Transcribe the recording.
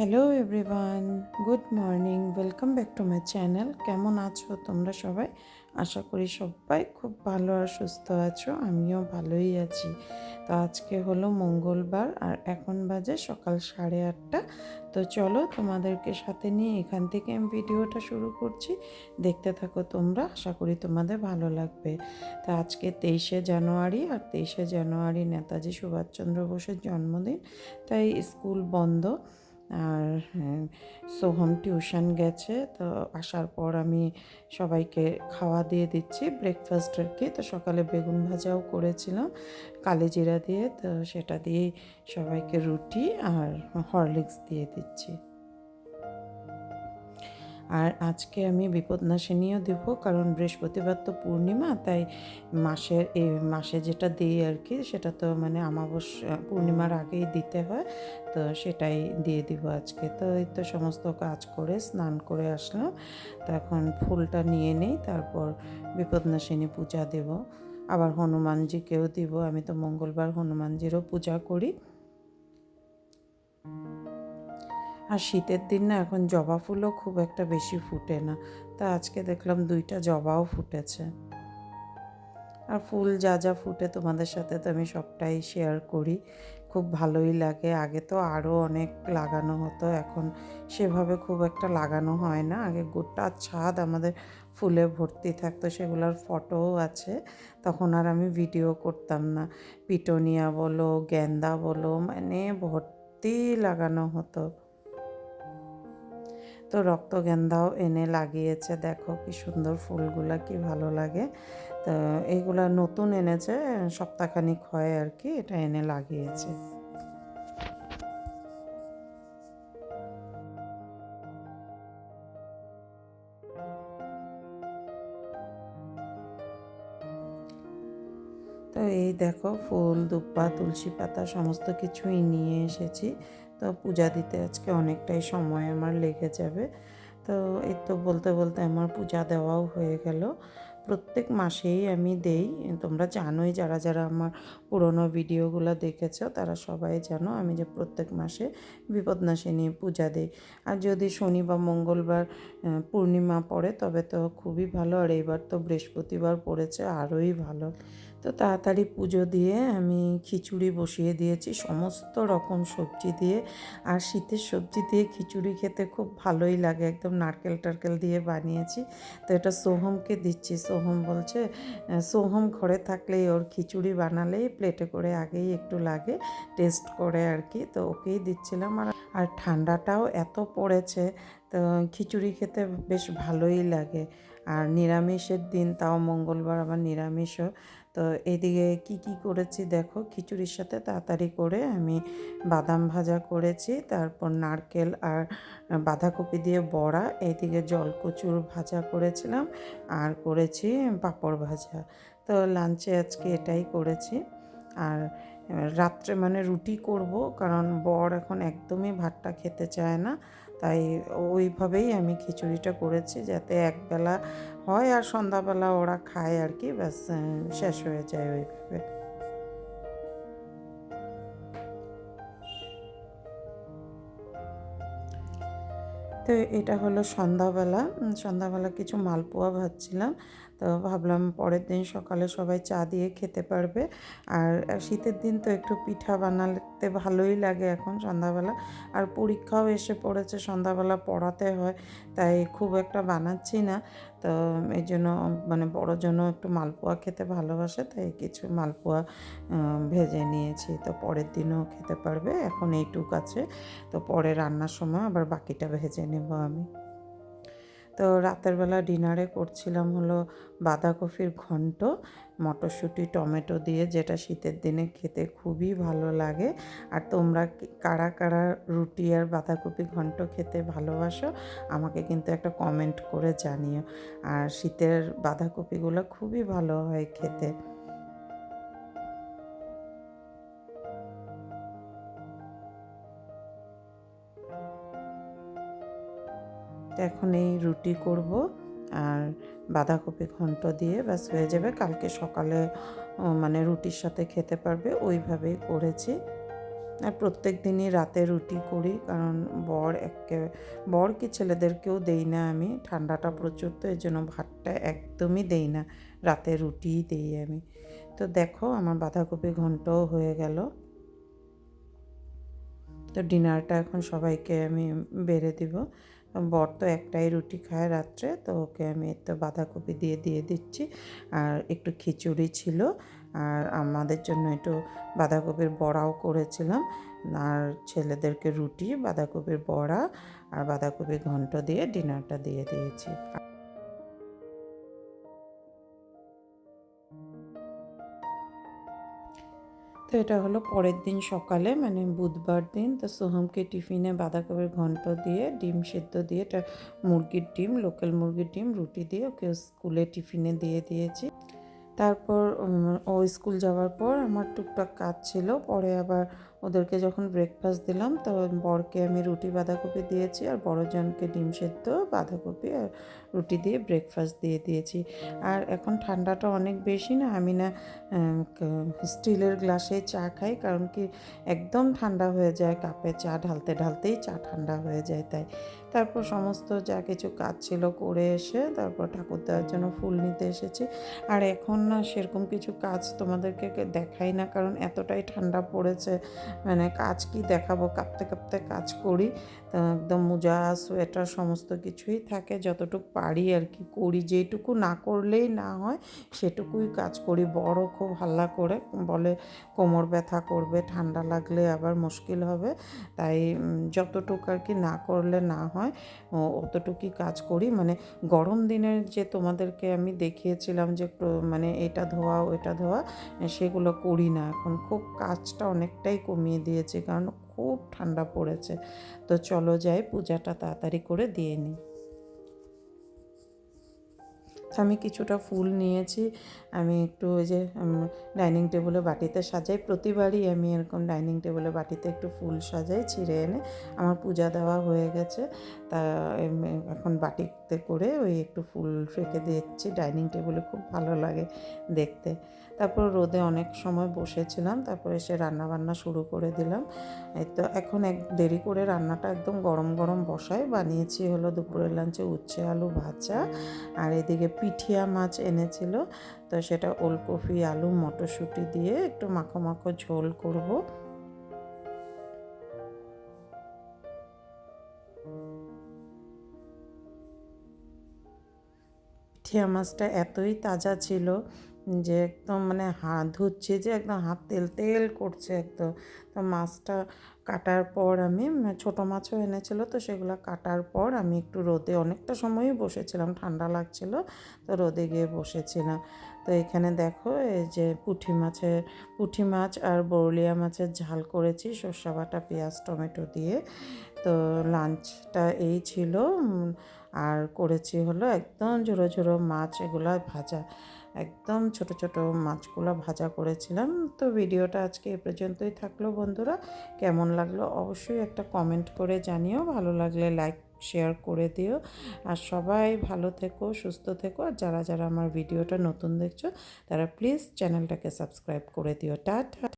Hello everyone good morning welcome back to my channel কেমন আছো তোমরা সবাই? আশা করি সবাই খুব ভালো আর সুস্থ আছো। আমিও ভালোই আছি। তো আজকে হলো মঙ্গলবার আর এখন বাজে সকাল সাড়ে আটটা। তো চলো তোমাদেরকে সাথে নিয়ে এখান থেকে আমি ভিডিওটা শুরু করছি। দেখতে থাকো তোমরা, আশা করি তোমাদের ভালো লাগবে। তো আজকে তেইশে জানুয়ারি আর তেইশে জানুয়ারি নেতাজি সুভাষচন্দ্র বোসের জন্মদিন। তাই স্কুল বন্ধ। আর হ্যাঁ, সোহম টিউশন গেছে তো আসার পর আমি সবাইকে খাওয়া দিয়ে দিচ্ছি ব্রেকফাস্ট আর কি তো সকালে বেগুন ভাজাও করেছিলাম কালিজিরা দিয়ে তো সেটা দিয়েই সবাইকে রুটি আর হরলিক্স দিয়ে দিচ্ছি। আর আজকে আমি বিপদনাশিনীও দেব, কারণ বৃহস্পতিবার তো পূর্ণিমা, তাই মাসের এই মাসে যেটা দিই আর কি, সেটা তো মানে আমাবস্যা পূর্ণিমার আগেই দিতে হয়, তো সেটাই দিয়ে দিব আজকে। তো এই তো সমস্ত কাজ করে, স্নান করে আসলাম, তো এখন ফুলটা নিয়ে নেই, তারপর বিপদনাশিনী পূজা দেব। আবার হনুমানজিকেও দিব, আমি তো মঙ্গলবার হনুমানজিরও পূজা করি। আর শীতের দিন না এখন জবা ফুলও খুব একটা বেশি ফুটে না। তা আজকে দেখলাম দুইটা জবাও ফুটেছে। আর ফুল যা যা ফুটে তোমাদের সাথে তো আমি সবটাই শেয়ার করি। খুব ভালোই লাগে। আগে তো আরও অনেক লাগানো হতো। এখন সেভাবে খুব একটা লাগানো হয় না। আগে গোটা ছাদ আমাদের ফুলে ভর্তি থাকতো। সেগুলোর ফটোও আছে। তখন আর আমি ভিডিও করতাম না। পিটোনিয়া বলো, গেন্দা বলো মানে ভর্তি লাগানো হতো। তো রক্তগেন্ধাও এনে লাগিয়েছে। দেখো কি সুন্দর ফুলগুলা, কি ভালো লাগে। তো এইগুলা নতুন এনেছে, সপ্তাহখানিক হয় আর কি, এটা এনে লাগিয়েছে। তো এই দেখো ফুল দুব্বা তুলসী পাতা সমস্ত কিছুই নিয়ে এসেছি। তো পূজা দিতে আজকে অনেকটাই সময় আমার লেগে যাবে। তো এই তো বলতে বলতে আমার পূজা দেওয়াও হয়ে গেল। প্রত্যেক মাসেই আমি দেই। তোমরা জানোই যারা যারা আমার পুরনো ভিডিওগুলো দেখেছ, তারা সবাই জানো আমি যে প্রত্যেক মাসে বিপদনাশিনী পূজা দিই। আর যদি শনি বা মঙ্গলবার পূর্ণিমা পড়ে, তবে তো খুবই ভালো। আর এইবার তো বৃহস্পতিবার পড়েছে, আরোই ভালো। তো তাড়াতাড়ি পুজো দিয়ে আমি খিচুড়ি বসিয়ে দিয়েছি, সমস্ত রকম সবজি দিয়ে। আর শীতের সবজি দিয়ে খিচুড়ি খেতে খুব ভালোই লাগে, একদম নারকেল টারকেল দিয়ে বানিয়েছি। তো এটা সোহমকে দিচ্ছি, সোহম বলছে সোহম ঘরে থাকলেই ওর খিচুড়ি বানালেই প্লেটে করে আগেই একটু লাগে, টেস্ট করে আর কি। তো ওকেই দিচ্ছিলাম। আর আর ঠান্ডাটাও এত পড়েছে, তো খিচুড়ি খেতে বেশ ভালোই লাগে। আর নিরামিষের দিন, তাও মঙ্গলবার আবার নিরামিষও। তো এদিকে কি কি করেছি দেখো, খিচুড়ির সাথে তাড়াতাড়ি করে আমি বাদাম ভাজা করেছি, তারপর নারকেল আর বাঁধাকপি দিয়ে বড়া এইদিকে জলকচুর ভাজা করেছিলাম আর করেছি পাঁপড় ভাজা। তো লাঞ্চে আজকে এটাই করেছি। আর রাত্রে মানে রুটি করব, কারণ বর এখন একদমই ভাতটা খেতে চায় না তাই ওইভাবেই আমি খিচুড়িটা করেছি যাতে একবেলা হয় আর সন্ধ্যাবেলা ওরা খায় আর কি, ব্যাস শেষ হয়ে যায় ওইভাবে। তো এটা হলো সন্ধ্যাবেলা। সন্ধ্যাবেলা কিছু মালপোয়া ভাজছিলাম। তো ভাবলাম পরের দিন সকালে সবাই চা দিয়ে খেতে পারবে। আর শীতের দিন তো একটু পিঠা বানাতে ভালোই লাগে এখন সন্ধ্যাবেলা। আর পরীক্ষাও এসে পড়েছে, সন্ধ্যাবেলা পড়াতে হয়, তাই খুব একটা বানাচ্ছি না। তো এই জন্য মানে বড় জন্য একটু মালপোয়া খেতে ভালোবাসে, তাই কিছু মালপোয়া ভেজে নিয়েছি। তো পরের দিনও খেতে পারবে, এখন এইটুক আছে। তো পরে রান্নার সময় আবার বাকিটা ভেজে নেব আমি। তো রাতের বেলা ডিনারে করছিলাম হলো বাঁধাকপির ঘন্ট, মটরশুঁটি, টমেটো দিয়ে, যেটা শীতের দিনে খেতে খুবই ভালো লাগে। আর তোমরা কারা কারা রুটি আর বাঁধাকপি ঘন্ট খেতে ভালোবাসো, আমাকে কিন্তু একটা কমেন্ট করে জানিও। আর শীতের বাঁধাকপিগুলো খুবই ভালো হয় খেতে। এখন এই রুটি করব আর বাঁধাকপি ঘন্ট দিয়ে ব্যাস হয়ে যাবে। কালকে সকালে মানে রুটির সাথে খেতে পারবে, ওইভাবেই করেছি। আর প্রত্যেক দিনই রাতে রুটি করি, কারণ বর একে, বর কি ছেলেদেরকেও দেই না আমি, ঠান্ডাটা প্রচুর, তো এই জন্য ভাতটা একদমই দেই না, রাতে রুটিই দিই আমি। তো দেখো আমার বাঁধাকপি ঘন্টও হয়ে গেল। তো ডিনারটা এখন সবাইকে আমি বেড়ে দিব। বর তো একটাই রুটি খায় রাত্রে, তো ওকে আমি তো বাঁধাকপি দিয়ে দিয়ে দিচ্ছি। আর একটু খিচুড়ি ছিল, আর আমাদের জন্য একটু বাঁধাকপির বড়াও করেছিলাম। আর ছেলেদেরকে রুটি, বাঁধাকপির বড়া, আর বাঁধাকপি ঘন্ট দিয়ে ডিনারটা দিয়ে দিয়েছি। তো এটা হলো পরের দিন সকালে মানে বুধবার দিন। তো সোহমকে টিফিনে বাঁধাকপির ঘন্ট দিয়ে, ডিম সেদ্ধ দিয়ে, এটা মুরগির ডিম, লোকাল মুরগির ডিম, রুটি দিয়ে ওকে স্কুলে টিফিনে দিয়ে দিয়েছি। তারপর ও স্কুল যাওয়ার পর আমার টুকটাক কাজ ছিল, পরে আবার ওদেরকে যখন ব্রেকফাস্ট দিলাম, তো বরকে আমি রুটি, বাঁধাকপি দিয়েছি আর বড়জনকে ডিম সেদ্ধ, বাঁধাকপি আর রুটি দিয়ে ব্রেকফাস্ট দিয়ে দিয়েছি। আর এখন ঠান্ডাটা অনেক বেশি না, আমি না স্টিলের গ্লাসে চা খাই, কারণ কি একদম ঠান্ডা হয়ে যায়, কাপে চা ঢালতে ঢালতেই চা ঠান্ডা হয়ে যায় তাই। তারপর সমস্ত যা কিছু কাজ ছিল করে এসে তারপর ঠাকুর দেওয়ার জন্য ফুল নিতে এসেছি। আর এখন না সেরকম কিছু কাজ তোমাদেরকে দেখাই না, কারণ এতটাই ঠান্ডা পড়েছে মানে কাজ কি দেখাবো, কাঁপতে কাঁপতে কাজ করি। একদম মোজা, সোয়েটার সমস্ত কিছুই থাকে, যতটুকু পারি আর কি করি। যেটুকু না করলেই না হয়, সেটুকুই কাজ করি। বড় খুব হাল্লা করে, বলে কোমর ব্যথা করবে, ঠান্ডা লাগলে আবার মুশকিল হবে। তাই যতটুকু আর কি না করলে না হয় অতটুকুই কাজ করি। মানে গরম দিনের যে তোমাদেরকে আমি দেখিয়েছিলাম যে মানে এটা ধোয়া, ওইটা ধোয়া, সেগুলো করি না। এখন খুব কাজটা অনেকটাই কমিয়ে দিয়েছি কারণ খুব ঠান্ডা পড়েছে। তো চলো যাই পূজাটা তাড়াতাড়ি করে দিয়ে নিই। আমি কিছুটা ফুল নিয়েছি। আমি একটু ওই যে ডাইনিং টেবিলে বাটিতে সাজাই। প্রতিবারই আমি এরকম ডাইনিং টেবিলে বাটিতে একটু ফুল সাজাই, ছিঁড়ে এনে আমার পূজা দেওয়া হয়ে গেছে। তা এখন বাটিতে করে ওই একটু ফুল রেখে দিচ্ছি। ডাইনিং টেবিলে খুব ভালো লাগে দেখতে। তারপর রোদে অনেক সময় বসেছিলাম, তারপর এসে রান্না বান্না শুরু করে দিলাম। এই তো এখন এক, দেরি করে রান্নাটা একদম গরম গরম বসাই বানিয়েছি হলো দুপুরের লাঞ্চে উচ্ছে আলু ভাজা। আর এদিকে পিঠিয়া মাছ এনেছিল। তো সেটা ওলকপি, আলু, মটরশুঁটি দিয়ে একটু মাখো মাখো ঝোল করব। পিঠিয়া মাছটা এতই তাজা ছিল যে একদম মানে হাত ধুচ্ছি যে একদম হাত তেল তেল করছে একদম। তো মাছটা কাটার পর আমি, ছোটো মাছও এনেছিল তো সেগুলো কাটার পর আমি একটু রোদে অনেকটা সময়ই বসেছিলাম, ঠান্ডা লাগছিল তো রোদে গিয়ে বসেছিলাম। তো এখানে দেখো এই যে পুঁটি মাছের পুঁটি মাছ আর বরলিয়া মাছের ঝাল করেছি, সর্ষা বাটা, পেঁয়াজ, টমেটো দিয়ে। তো লাঞ্চটা এই ছিল আর করেছি হলো একদম ঝোড়ো ঝোড়ো মাছ, এগুলো ভাজা। একদম ছোট ছোট মাছগুলো ভাজা করেছিলাম। তো ভিডিওটা আজকে এ পর্যন্তই থাকল বন্ধুরা। কেমন লাগল অবশ্যই একটা কমেন্ট করে জানিও। ভালো লাগলে লাইক শেয়ার করে দিও। আর সবাই ভালো থেকো, সুস্থ থেকো। আর যারা যারা আমার ভিডিওটা নতুন দেখছ, তারা প্লিজ চ্যানেলটাকে সাবস্ক্রাইব করে দিও। টাটা।